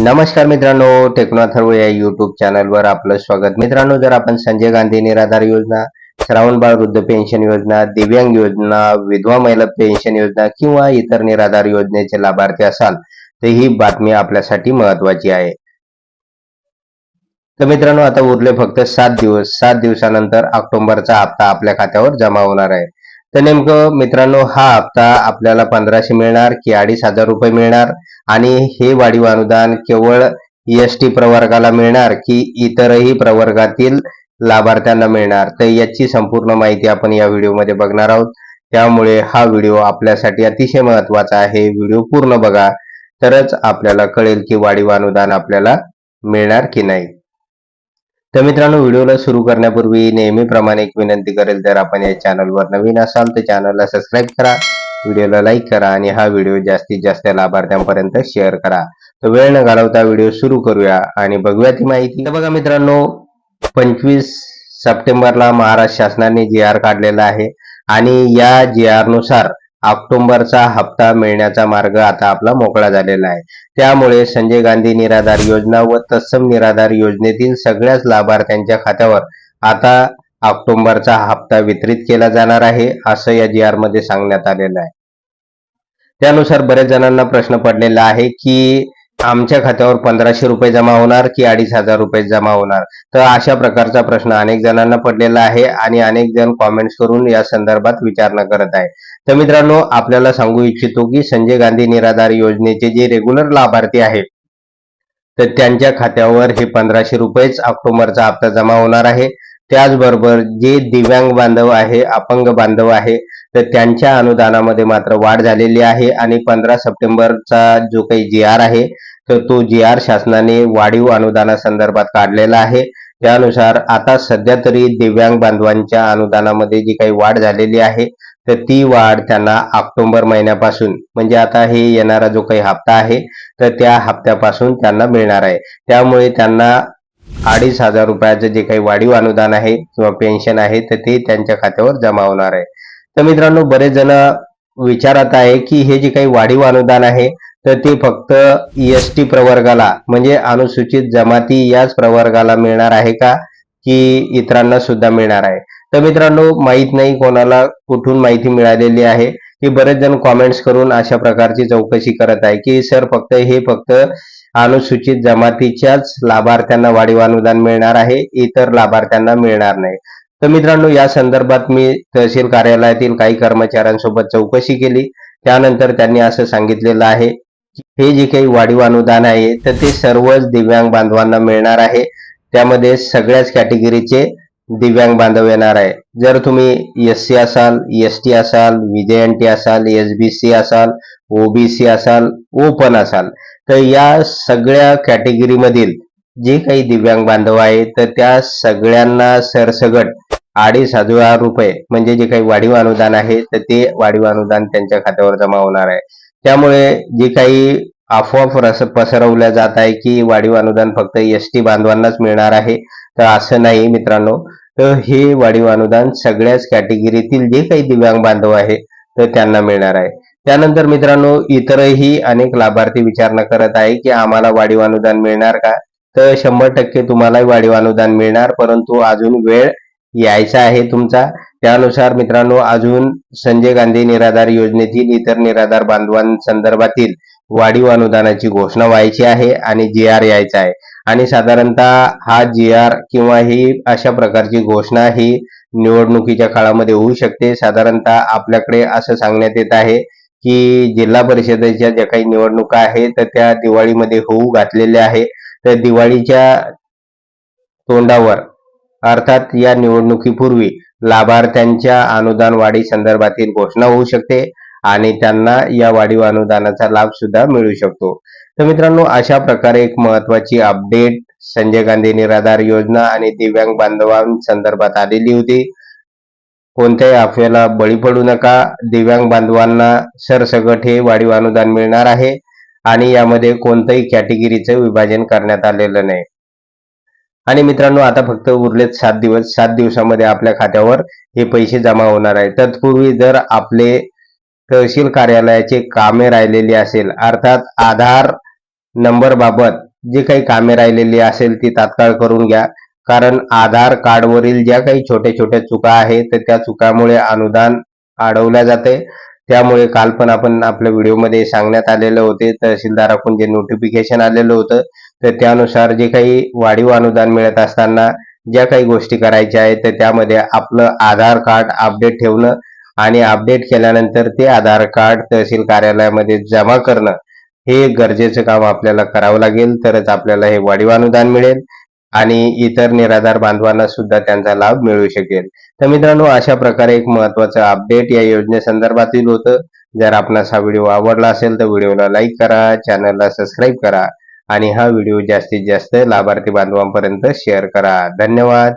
नमस्कार मित्रांनो टेक्नॉथर्व या युट्यूब चॅनलवर आपलं स्वागत. मित्रांनो जर आपण संजय गांधी निराधार योजना श्रावण बाळ वृद्ध पेन्शन योजना दिव्यांग योजना विधवा महिला पेन्शन योजना किंवा इतर निराधार योजनेचे लाभार्थी असाल तर ही बातमी आपल्यासाठी महत्वाची आहे. तर मित्रांनो आता उरले फक्त सात दिवस. सात दिवसानंतर ऑक्टोबरचा हप्ता आपल्या खात्यावर जमा होणार आहे. तर नेमकं मित्रांनो हा हप्ता आपल्याला पंधराशे मिळणार की अडीच हजार रुपये मिळणार आणि हे वाढीव अनुदान केवळ एस टी प्रवर्गाला मिळणार की इतरही प्रवर्गातील लाभार्थ्यांना मिळणार? तर याची संपूर्ण माहिती आपण या व्हिडिओमध्ये बघणार आहोत. त्यामुळे हा व्हिडिओ आपल्यासाठी अतिशय महत्त्वाचा आहे. व्हिडिओ पूर्ण बघा तरच आपल्याला कळेल की वाढीव अनुदान आपल्याला मिळणार की नाही. तर मित्रांनो व्हिडिओला सुरू करण्यापूर्वी नेहमीप्रमाणे एक विनंती करेल जर आपण या चॅनलवर नवीन असाल तर चॅनलला सबस्क्राईब करा व्हिडिओला लाईक करा आणि हा व्हिडिओ जास्तीत जास्त लाभार्थ्यांपर्यंत शेअर करा. तर वेळ न घालवता व्हिडिओ सुरू करूया आणि बघूया ती माहिती. तर बघा मित्रांनो पंचवीस सप्टेंबरला महाराष्ट्र शासनाने जी आर काढलेला आहे आणि या जी आरनुसार ऑक्टोबरचा हप्ता मिळण्याचा मार्ग आता आपला मोकळा झालेला आहे. त्यामुळे संजय गांधी निराधार योजना व तत्सम निराधार योजनेतील सगळ्याच लाभार्थ्यांच्या खात्यावर आता ऑक्टोबरचा हप्ता वितरित केला जाणार आहे असं या जी आरमध्ये सांगण्यात आलेलं आहे. त्यानुसार बरेच जणांना प्रश्न पडलेला आहे की आमच्या खात्यावर पंधराशे रुपये जमा होणार की अडीच हजार रुपये जमा होणार? तर अशा प्रकारचा प्रश्न अनेक जणांना पडलेला आहे आणि अनेक जण कॉमेंट्स करून या संदर्भात विचारणा करत आहे तर मित्रांनो आपल्याला सांगू इच्छितो की संजय गांधी निराधार योजनेचे जे रेग्युलर लाभार्थी आहेत तर त्यांच्या खात्यावर हे पंधराशे रुपयेच ऑक्टोबरचा हप्ता जमा होणार आहे. त्याचबरोबर जे दिव्यांग बांधव आहे अपंग बांधव आहे तर त्यांच्या अनुदानामध्ये मात्र वाढ झालेली आहे आणि पंधरा सप्टेंबरचा जो काही जी आर आहे तर तो जी आर शासनाने वाढीव अनुदानासंदर्भात काढलेला आहे. त्यानुसार आता सध्या तरी दिव्यांग बांधवांच्या अनुदानामध्ये जी काही वाढ झालेली आहे तर ती वाढ त्यांना ऑक्टोबर महिन्यापासून म्हणजे आता हे येणारा जो काही हप्ता आहे तर त्या हप्त्यापासून त्यांना मिळणार आहे. त्यामुळे त्यांना अडीच हजार रुपयाचं जे काही वाढीव अनुदान आहे किंवा पेन्शन आहे तर ते त्यांच्या खात्यावर जमा होणार आहे. तर मित्रांनो बरेच जण विचारत आहे की हे जे काही वाढीव अनुदान आहे तर ते फक्त एस टी प्रवर्गाला म्हणजे अनुसूचित जमाती याच प्रवर्गाला मिळणार आहे का? की इतरांना सुद्धा मिळणार आहे. तर मित्रांनो माहीत नाही कोणाला कुठून माहिती मिळालेली आहे. की बरेच जण कॉमेंट्स करून अशा प्रकारची चौकशी करत आहे की सर फक्त हे फक्त अनुसूचित जमातीच्याच लाभार्थ्यांना वाढीव अनुदान मिळणार आहे इतर लाभार्थ्यांना मिळणार नाही. तर मित्रांनो या संदर्भात मी तहसील कार्यालयातील काही कर्मचाऱ्यांसोबत चौकशी केली. त्यानंतर त्यांनी असं सांगितलेलं आहे हे जे काही वाढीव अनुदान आहे तर ते सर्वच दिव्यांग बांधवांना मिळणार आहे. त्यामध्ये सगळ्याच कॅटेगरीचे दिव्यांग बांधव येणार आहे. जर तुम्ही एस सी असाल एस टी असाल विजयंटी असाल एस बी सी असाल ओबीसी असाल ओपन असाल तर या सगळ्या कॅटेगरीमधील जे काही दिव्यांग बांधव आहे तर त्या सगळ्यांना सरसगट अडीच हजार रुपये म्हणजे जे काही वाढीव अनुदान आहे तर ते वाढीव अनुदान त्यांच्या खात्यावर जमा होणार आहे. त्यामुळे जे काही अफवा पसरवल्या जात आहे की वाढीव अनुदान फक्त एस टी बांधवांनाच मिळणार आहे तर असं नाही मित्रांनो. तर हे वाढीव अनुदान सगळ्याच कॅटेगरीतील जे काही दिव्यांग बांधव आहे तर त्यांना मिळणार आहे. त्यानंतर मित्रांनो इतरही अनेक लाभार्थी विचारणा करत आहे की आम्हाला वाढीव अनुदान मिळणार का? तर शंभर टक्के तुम्हालाही वाढीव अनुदान मिळणार परंतु अजून वेळ यायचा आहे तुमचा. त्यानुसार मित्रांनो अजून संजय गांधी निराधार योजनेतील इतर निराधार बांधवांसंदर्भातील वाढीव अनुदानाची घोषणा व्हायची आहे आणि जी आर यायचा आहे. आणि साधारणतः हा जी आर किंवा ही अशा प्रकारची घोषणा ही निवडणुकीच्या काळामध्ये होऊ शकते. साधारणतः आपल्याकडे असं सांगण्यात येत आहे की जिल्हा परिषदेच्या ज्या काही निवडणुका आहेत तर त्या दिवाळीमध्ये होऊ घातलेल्या आहे. तर दिवाळीच्या तोंडावर अर्थात या निवडणुकीपूर्वी लाभार्थ्यांच्या अनुदान वाढी संदर्भातील घोषणा होऊ शकते आणि त्यांना या वाढीव अनुदानाचा लाभ सुद्धा मिळू शकतो. तर मित्रांनो अशा प्रकारे एक महत्वाची अपडेट संजय गांधी निराधार योजना आणि दिव्यांग बांधवांसंदर्भात आलेली होती. कोणत्याही अफवेला बळी पडू नका. दिव्यांग बांधवांना सरसगट हे वाढीव अनुदान मिळणार आहे आणि यामध्ये कोणत्याही कॅटेगरीचं विभाजन करण्यात आलेलं नाही. आणि मित्रांनो आता फक्त उरलेत सात दिवस. सात दिवसामध्ये आपल्या खात्यावर हे पैसे जमा होणार आहे. तत्पूर्वी जर आपले तहसील कार्यालयाचे कामे राहिलेली असेल अर्थात आधार नंबर बाबत जी काही कामे राहिलेली असेल ती तात्काळ करून घ्या. कारण आधार कार्डवरील ज्या काही छोट्या छोट्या चुका आहेत तर त्या चुकामुळे अनुदान अडवल्या जाते. त्यामुळे काल पण आपण आपल्या व्हिडिओमध्ये सांगण्यात आलेलं होते तहसीलदाराकडून जे नोटिफिकेशन आलेलं होतं तर त्यानुसार जे काही वाढीव अनुदान मिळत असताना ज्या काही गोष्टी करायच्या आहेत तर त्यामध्ये आपलं आधार कार्ड अपडेट ठेवणं आणि अपडेट केल्यानंतर ते आधार कार्ड तहसील कार्यालयामध्ये जमा करणं हे गरजेचं काम आपल्याला करावं लागेल. तरच आपल्याला हे वाढीव अनुदान मिळेल आणि इतर निराधार बांधवांना सुद्धा त्यांचा लाभ मिळू शकेल. तर मित्रांनो अशा प्रकारे एक महत्वाचं अपडेट या योजनेसंदर्भातील होतं. जर आपणास हा व्हिडिओ आवडला असेल तर व्हिडिओला लाईक करा चॅनलला सबस्क्राईब करा. आणि हा व्हिडिओ जास्तीत जास्त लाभार्थी बांधवांपर्यंत शेअर करा. धन्यवाद.